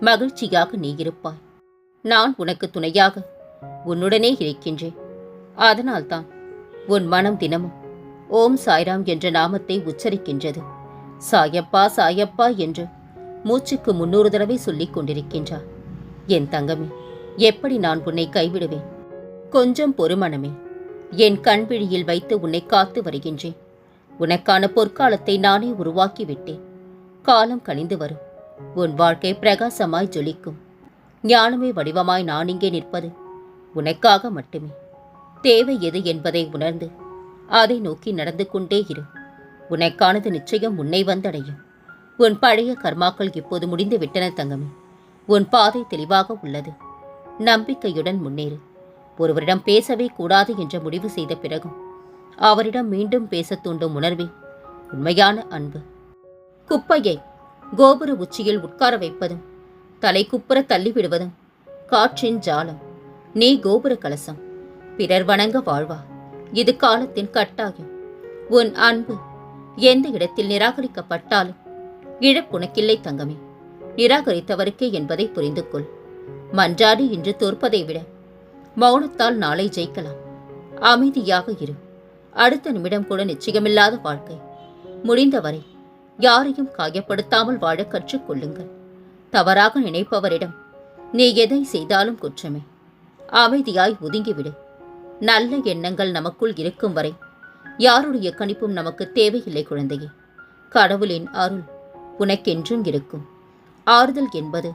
மகிழ்ச்சியாக நீ இருப்பாய். நான் உனக்கு துணையாக உன்னுடனே இருக்கின்றேன். அதனால்தான் உன் மனம் தினமும் ஓம் சாய்ராம் என்ற நாமத்தை உச்சரிக்கின்றது. சாயப்பா சாயப்பா என்று மூச்சுக்கு முன்னூறு தடவை சொல்லிக் கொண்டிருக்கின்றார். என் தங்கமே எப்படி நான் உன்னை கைவிடுவேன்? கொஞ்சம் பொறுமணமே என் கண்விழியில் வைத்து உன்னை காத்து வருகின்றேன். உனக்கான பொற்காலத்தை நானே உருவாக்கிவிட்டேன். காலம் கணிந்து வரும். உன் வாழ்க்கை பிரகாசமாய் ஜொலிக்கும். ஞானமே வடிவமாய் நான் இங்கே நிற்பது உனக்காக மட்டுமே. தேவை எது என்பதை உணர்ந்து அதை நோக்கி நடந்து கொண்டே இரு. உனக்கானது நிச்சயம் உன்னை வந்தடையும். உன் பழைய கர்மாக்கள் இப்போது முடிந்து விட்டன தங்கமே. உன் பாதை தெளிவாக உள்ளது. நம்பிக்கையுடன் முன்னேறு. ஒருவரிடம் பேசவே கூடாது என்ற முடிவு செய்த பிறகும் அவரிடம் மீண்டும் பேசத் தூண்டும் உணர்வே உண்மையான அன்பு. குப்பையை கோபுர உச்சியில் உட்கார வைப்பதும் தலை குப்புற தள்ளிவிடுவதும் காற்றின் ஜாலம். நீ கோபுர கலசம் பிறர் வணங்க வாழ்வா. இது காலத்தின் கட்டாயம். உன் அன்பு எந்த இடத்தில் நிராகரிக்கப்பட்டாலும் இழப்புனக்கில்லை தங்கமே. நிராகரித்தவருக்கே என்பதை புரிந்து கொள் மன்றாடி இன்று தோற்பதை விட மௌனத்தால் நாளை ஜெயிக்கலாம். அமைதியாக இரு. அடுத்த நிமிடம் கூட நிச்சயமில்லாத வாழ்க்கை. முடிந்தவரை யாரையும் காயப்படுத்தாமல் வாழ கற்றுக்கொள்ளுங்கள் தவறாக நினைப்பவரிடம் நீ எதை செய்தாலும் குற்றமே. அமைதியாய் ஒதுங்கிவிடு. நல்ல எண்ணங்கள் நமக்குள் இருக்கும் வரை யாருடைய கணிப்பும் நமக்கு தேவையில்லை குழந்தையே. கடவுளின் அருள் உனக்கென்றும் இருக்கும். ஆறுதல் என்பது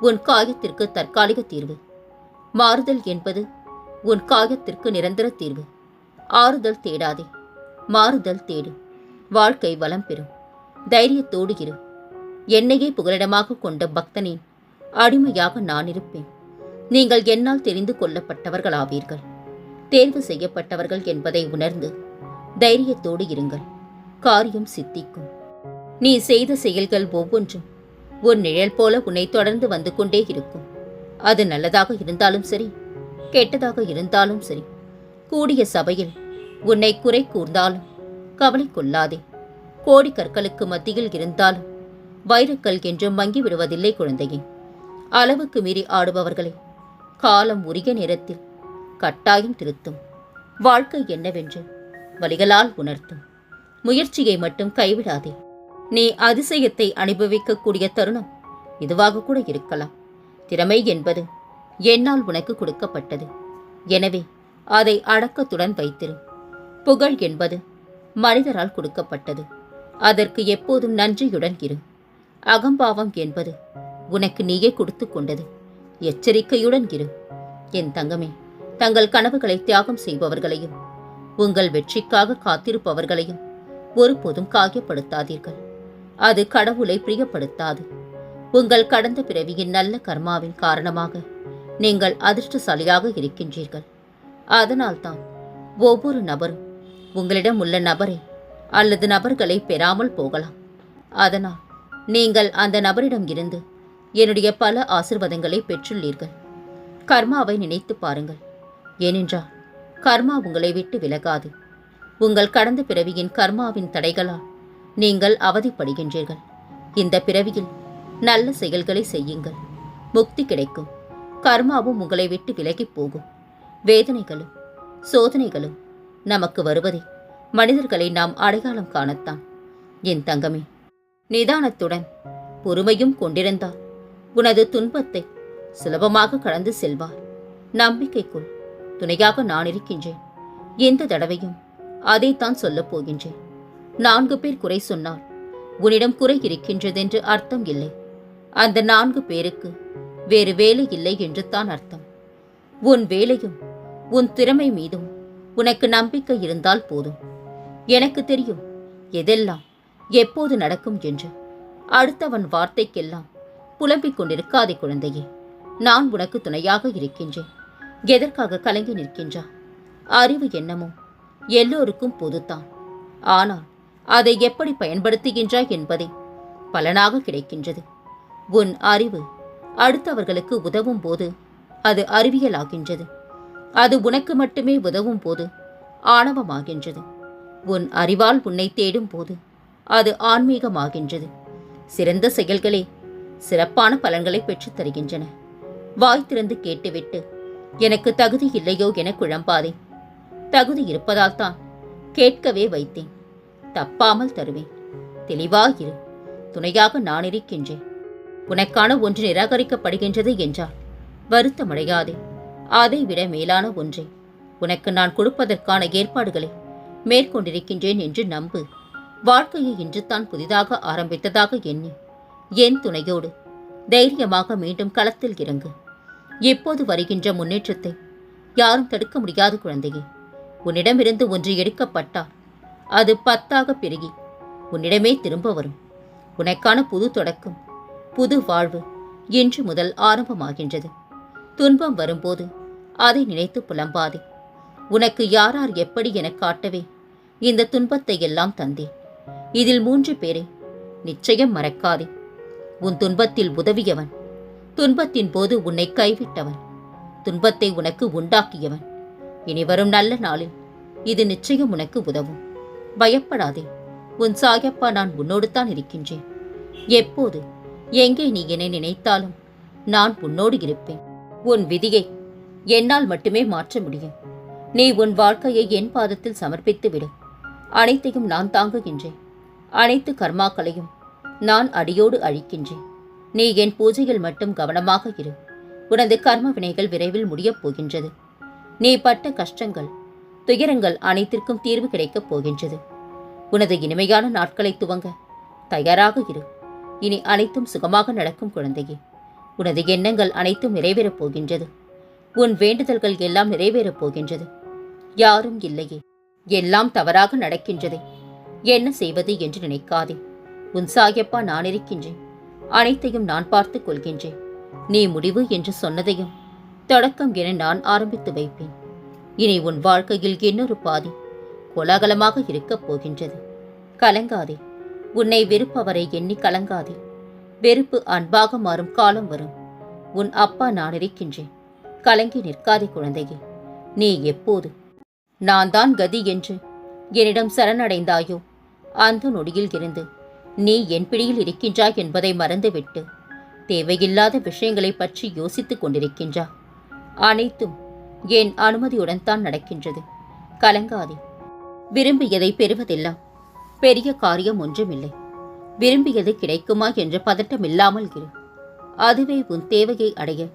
உன் காயத்திற்கு தற்காலிக தீர்வு. மாறுதல் என்பது உன் காயத்திற்கு நிரந்தர தீர்வு. ஆறுதல் தேடாதே. மாறுதல் தேடு. வாழ்க்கை வளம் பெறும். தைரியத்தோடு இரு. என்னையே புகலிடமாக கொண்ட பக்தனின் அடிமையாக நான் இருப்பேன். நீங்கள் என்னால் தெரிந்து கொள்ளப்பட்டவர்களாவீர்கள். தேர்வு செய்யப்பட்டவர்கள் என்பதை உணர்ந்து தைரியத்தோடு இருங்கள். காரியம் சித்திக்கும். நீ செய்த செயல்கள் ஒவ்வொன்றும் உன் நிழல் போல உன்னை தொடர்ந்து வந்து கொண்டே இருக்கும். அது நல்லதாக இருந்தாலும் சரி கெட்டதாக இருந்தாலும் சரி கூடிய சபையில் உன்னை குறை கூர்ந்தாலும் கவலை கொள்ளாதே. கோடி கற்களுக்கு மத்தியில் இருந்தாலும் வைரக்கல் என்று மங்கி விடுவதில்லை குழந்தையே. அளவுக்கு மீறி ஆடுபவர்களை காலம் உரிய நேரத்தில் கட்டாயம் திருத்தும். வாழ்க்கை என்னவென்று வழிகளால் உணர்த்தும். முயற்சியை மட்டும் கைவிடாதே. நீ அதிசயத்தை அனுபவிக்கக்கூடிய தருணம் இதுவாக கூட இருக்கலாம். திறமை என்பது என்னால் உனக்கு கொடுக்கப்பட்டது. எனவே அதை அடக்கத்துடன் வைத்திரு. புகழ் என்பது மனிதரால் கொடுக்கப்பட்டது. அதற்கு எப்போதும் நன்றியுடன் இரு. அகம்பாவம் என்பது உனக்கு நீயே கொடுத்து கொண்டது. எச்சரிக்கையுடன் இரு. என் தங்கமே தங்கள் கனவுகளை தியாகம் செய்பவர்களையும் உங்கள் வெற்றிக்காக காத்திருப்பவர்களையும் ஒருபோதும் காயப்படுத்தாதீர்கள். அது கடவுளை பிரியப்படுத்தாது. உங்கள் கடந்த பிறவியின் நல்ல கர்மாவின் காரணமாக நீங்கள் அதிர்ஷ்டசாலியாக இருக்கின்றீர்கள். அதனால்தான் ஒவ்வொரு நபரும் உங்களிடம் உள்ள நபரை அல்லது நபர்களை பெறாமல் போகலாம். அதனால் நீங்கள் அந்த நபரிடம் இருந்து என்னுடைய பல ஆசிர்வாதங்களை பெற்றுள்ளீர்கள். கர்மாவை நினைத்து பாருங்கள். ஏனென்றால் கர்மா உங்களை விட்டு விலகாது. உங்கள் கடந்த பிறவியின் கர்மாவின் தடைகளால் நீங்கள் அவதிப்படுகின்றீர்கள். இந்த பிறவியில் நல்ல செயல்களை செய்யுங்கள். முக்தி கிடைக்கும். கர்மாவும் உங்களை விட்டு விலகிப் போகும். வேதனைகளும் சோதனைகளும் நமக்கு வருவதை மனிதர்களை நாம் அடையாளம் காணத்தான். என் தங்கமே நிதானத்துடன் பொறுமையும் கொண்டிருந்தார் உனது துன்பத்தை சுலபமாக கடந்து செல்வார் நம்பிக்கைக்குள் துணையாக நான் இருக்கின்றேன். எந்த தடவையும் அதைத்தான் சொல்லப் போகின்றேன். நான்கு பேர் குறை சொன்னால் உன்னிடம் குறை இருக்கின்றதென்று அர்த்தம் இல்லை. அந்த நான்கு பேருக்கு வேறு வேலை இல்லை என்று தான் அர்த்தம். உன் வேலையும் உன் திறமை மீதும் உனக்கு நம்பிக்கை இருந்தால் போதும். எனக்கு தெரியும். எதெல்லாம் எப்போது நடக்கும் என்று. அடுத்தவன் வார்த்தைக்கெல்லாம் புலம்பிக் கொண்டிருக்காதே குழந்தையே. நான் உனக்கு துணையாக இருக்கின்றேன். எதற்காக கலங்கி நிற்கின்றா? அறிவு என்னமோ? எல்லோருக்கும் பொதுத்தான். ஆனால் அதை எப்படி பயன்படுத்துகின்றாய் என்பதே பலனாக கிடைக்கின்றது. உன் அறிவு அடுத்தவர்களுக்கு உதவும் போது அது அறிவியலாகின்றது. அது உனக்கு மட்டுமே உதவும் போது ஆணவமாகின்றது. உன் அறிவால் உன்னை தேடும் போது அது ஆன்மீகமாகின்றது. சிறந்த செயல்களே சிறப்பான பலன்களை பெற்றுத் தருகின்றன. வாய் திறந்து கேட்டுவிட்டு எனக்கு தகுதி இல்லையோ என குழம்பாதே. தகுதி இருப்பதால் தான் கேட்கவே வைத்தேன். தப்பாமல் தருவேன். தெளிவாயிரு துணையாக நான் இருக்கின்றேன். உனக்கான ஒன்று நிராகரிக்கப்படுகின்றது என்றால் வருத்தமடையாதே. அதைவிட மேலான ஒன்றை. உனக்கு நான் கொடுப்பதற்கான ஏற்பாடுகளை மேற்கொண்டிருக்கின்றேன் என்று நம்பு. வாழ்க்கையை இன்று தான் புதிதாக ஆரம்பித்ததாக எண்ணி. என் துணையோடு தைரியமாக மீண்டும் களத்தில் இறங்கு. எப்போது வருகின்ற முன்னேற்றத்தை யாரும் தடுக்க முடியாது குழந்தையே. உன்னிடமிருந்து ஒன்று எடுக்கப்பட்டால் அது பத்தாக பெருகி உன்னிடமே திரும்ப வரும். உனக்கான புது தொடக்கம் புது வாழ்வு இன்று முதல் ஆரம்பமாகின்றது. துன்பம் வரும்போது அதை நினைத்து புலம்பாதே. உனக்கு யாரார் எப்படி எனக் காட்டவே இந்த துன்பத்தை எல்லாம் தந்தேன் இதில் மூன்று பேரை. நிச்சயம் மறக்காதே. உன் துன்பத்தில் உதவியவன். துன்பத்தின் போது உன்னை கைவிட்டவன். துன்பத்தை உனக்கு உண்டாக்கியவன். இனி வரும் நல்ல நாளில் இது நிச்சயம் உனக்கு உதவும். பயப்படாதே. உன் சாயப்பா நான் உன்னோடு தான் இருக்கின்றேன். எப்போது எங்கே நீ என்னை நினைத்தாலும் நான் உன்னோடு இருப்பேன். உன் விதியை என்னால் மட்டுமே மாற்ற முடியும். நீ உன் வாழ்க்கையை என் பாதத்தில் சமர்ப்பித்து விடு அனைத்தையும் நான் தாங்குகின்றேன். அனைத்து கர்மாக்களையும் நான் அடியோடு அழிக்கின்றேன். நீ என் பூஜையில் மட்டும் கவனமாக இரு. உனது கர்ம வினைகள் விரைவில் முடியப் போகின்றது. நீ பட்ட கஷ்டங்கள் துயரங்கள் அனைத்திற்கும் தீர்வு கிடைக்கப் போகின்றது. உனது இனிமையான நாட்களை துவங்க தயாராக இரு. இனி அனைத்தும் சுகமாக நடக்கும் குழந்தையே. உனது எண்ணங்கள் அனைத்தும் நிறைவேறப் போகின்றது. உன் வேண்டுதல்கள் எல்லாம் நிறைவேறப் போகின்றது. யாரும் இல்லையே. எல்லாம் தவறாக நடக்கின்றதே. என்ன செய்வது என்று நினைக்காதே. உன் சாயப்பா நான் இருக்கின்றேன். அனைத்தையும் நான் பார்த்துக் கொள்கின்றேன். நீ முடிவு என்று சொன்னதையும் தொடக்கம் என நான் ஆரம்பித்து வைப்பேன். இனி உன் வாழ்க்கையில் இன்னொரு பாதி கோலாகலமாக இருக்கப் போகின்றது. கலங்காதே. உன்னை வெறுப்பவரை எண்ணி கலங்காதே. வெறுப்பு அன்பாக மாறும் காலம் வரும். உன் அப்பா நான் இருக்கின்றேன். கலங்கி நிற்காதே குழந்தையே. நீ எப்போது நான் தான் கதி என்று. என்னிடம் சரணடைந்தாயோ? அந்த நொடியில் இருந்து நீ என் பிடியில் இருக்கின்றாய் என்பதை மறந்துவிட்டு தேவையில்லாத விஷயங்களை பற்றி யோசித்துக் கொண்டிருக்கின்றா? அனைத்தும் என் அனுமதியுடன் தான் நடக்கின்றது. கலங்காதே. விரும்பியதை பெறுவதெல்லாம்? பெரிய காரியம் ஒன்றுமில்லை. விரும்பியது கிடைக்குமா என்ற பதட்டம் இல்லாமல் இரு. அதுவே உன் தேவையை அடைய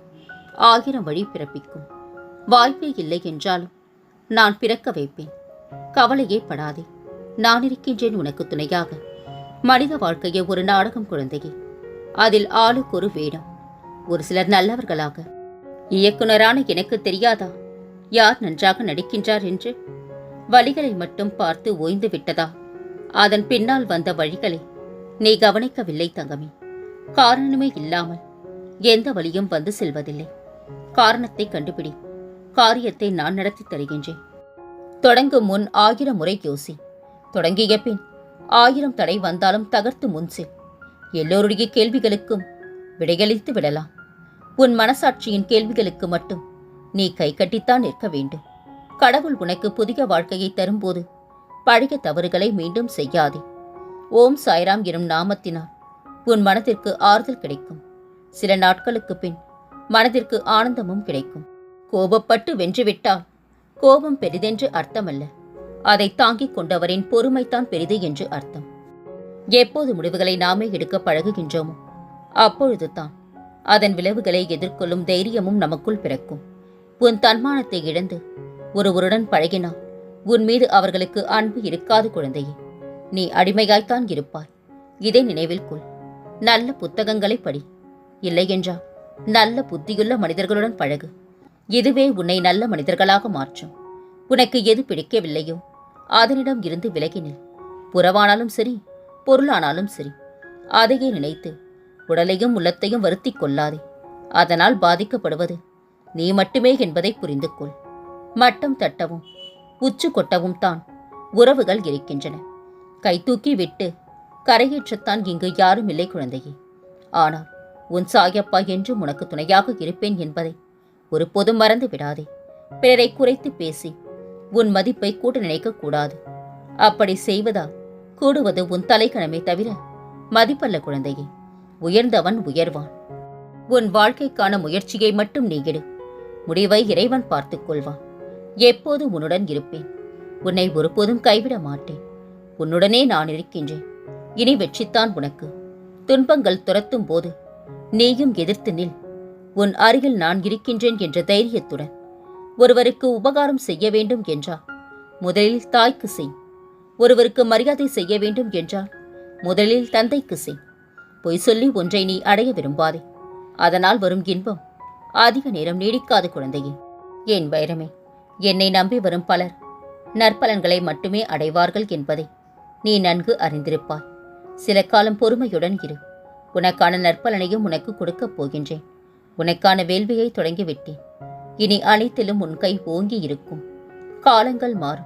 ஆயிரம் வழி பிறப்பிக்கும். வாய்ப்பே இல்லை என்றாலும் நான் பிறக்க வைப்பேன். கவலையே படாதே. நான் இருக்கின்றேன் உனக்கு துணையாக. மனித வாழ்க்கையை ஒரு நாடகம் குழந்தையே. அதில் ஆளுக்கு ஒரு வேடம். ஒரு சிலர் நல்லவர்களாக. இயக்குனரான எனக்கு தெரியாதா? யார் நன்றாக நடிக்கின்றார் என்று? வழிகளை மட்டும் பார்த்து ஓய்ந்து விட்டதா? அதன் பின்னால் வந்த வழிகளை நீ கவனிக்கவில்லை தங்கமே. காரணமே இல்லாமல் எந்த வழியும் வந்து செல்வதில்லை. காரணத்தை கண்டுபிடி. காரியத்தை நான் நடத்தி தருகின்றேன். தொடங்கும் முன் ஆயிரம் முறை யோசி. தொடங்கிய பின் ஆயிரம் தடை வந்தாலும் தகர்த்து முன் செல். எல்லோருடைய கேள்விகளுக்கும் விடையளித்து விடலாம். உன் மனசாட்சியின் கேள்விகளுக்கு மட்டும் நீ கை கட்டித்தான் நிற்க வேண்டும். கடவுள் உனக்கு புதிய வாழ்க்கையை தரும்போது பழைய தவறுகளை மீண்டும் செய்யாதே. ஓம் சாய்ராம் எனும் நாமத்தினால் உன் மனதிற்கு ஆறுதல் கிடைக்கும். சில நாட்களுக்கு பின் மனதிற்கு ஆனந்தமும் கிடைக்கும். கோபப்பட்டு வென்றுவிட்டால் கோபம் பெரிதென்று அர்த்தமல்ல. அதை தாங்கிக் கொண்டவரின் பொறுமைத்தான் பெரிது என்று அர்த்தம். எப்போது முடிவுகளை நாமே எடுக்க பழகுகின்றோமோ அப்பொழுதுதான் அதன் விளைவுகளை எதிர்கொள்ளும் தைரியமும் நமக்குள் பிறக்கும். உன் தன்மானத்தை இழந்து ஒருவருடன் பழகினால் உன் மீது அவர்களுக்கு அன்பு இருக்காது குழந்தையே. நீ அடிமையாய்த்தான் இருப்பாய். இதை நினைவில் கொள். நல்ல புத்தகங்களை படி. இல்லையென்றால் நல்ல புத்தியுள்ள மனிதர்களுடன் பழகு. இதுவே உன்னை நல்ல மனிதர்களாக மாற்றும். உனக்கு எது பிடிக்கவில்லையோ அதனிடம் இருந்து விலகினில் புறவானாலும் சரி பொருளானாலும் சரி அதையே நினைத்து உடலையும் உள்ளத்தையும் வருத்திக் கொள்ளாதே. அதனால் பாதிக்கப்படுவது நீ மட்டுமே என்பதை புரிந்து கொள் மட்டம் தட்டவும் உச்சு கொட்டவும் தான் உறவுகள் இருக்கின்றன. கை தூக்கி விட்டு கரையேற்றத்தான் இங்கு யாரும் இல்லை குழந்தையே. ஆனால் உன் சாயப்பா என்றும் உனக்கு துணையாக இருப்பேன் என்பதை ஒருபோதும் மறந்து விடாதே. பிறரை குறைத்து பேசி. உன் மதிப்பை கூட்ட நினைக்க கூடாது. அப்படி செய்வதால் கூடுவது உன் தலைக்கணமே தவிர மதிப்பல்ல குழந்தையே. உயர்ந்தவன் உயர்வான். உன் வாழ்க்கைக்கான முயற்சியை மட்டும் நீ எடு. முடிவை இறைவன் பார்த்துக் கொள்வான். எப்போது உன்னுடன் இருப்பேன்? உன்னை ஒருபோதும் கைவிட மாட்டேன். உன்னுடனே நான் இருக்கின்றேன். இனி வெற்றித்தான் உனக்கு. துன்பங்கள் துரத்தும் போது நீயும் எதிர்த்து நில். உன் அருகில் நான் இருக்கின்றேன் என்ற தைரியத்துடன் ஒருவருக்கு உபகாரம் செய்ய வேண்டும் என்றால் முதலில் தாய்க்கு செய். ஒருவருக்கு மரியாதை செய்ய வேண்டும் என்றால் முதலில் தந்தைக்கு செய். பொய் சொல்லி ஒன்றை நீ அடைய விரும்பாதே. அதனால் வரும் இன்பம் அதிக நேரம் நீடிக்காது குழந்தையே. என் வைரமே என்னை நம்பி வரும் பலர் நற்பலன்களை மட்டுமே அடைவார்கள் என்பதை நீ நன்கு அறிந்திருப்பாய். சில காலம் பொறுமையுடன் இரு. உனக்கான நற்பலனையும் உனக்கு கொடுக்கப் போகின்றேன். உனக்கான வேள்வியை தொடங்கிவிட்டேன். இனி அனைத்திலும் உன் கை ஓங்கி இருக்கும். காலங்கள் மாறும்.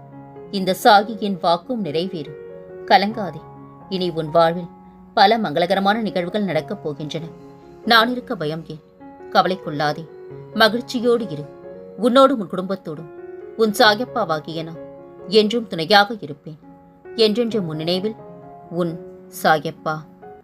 இந்த சாகியின் வாக்கும் நிறைவேறும். கலங்காதே. இனி உன் வாழ்வில் பல மங்களகரமான நிகழ்வுகள் நடக்கப் போகின்றன. நான் இருக்க பயம் ஏன்? கவலைக்குள்ளாதே. மகிழ்ச்சியோடு இரு. உன்னோடும் உன் குடும்பத்தோடும். உன் சாயப்பாவாகிய நான் என்றும் துணையாக இருப்பேன். என்றென்று முன்னினைவில் உன் சாயப்பா.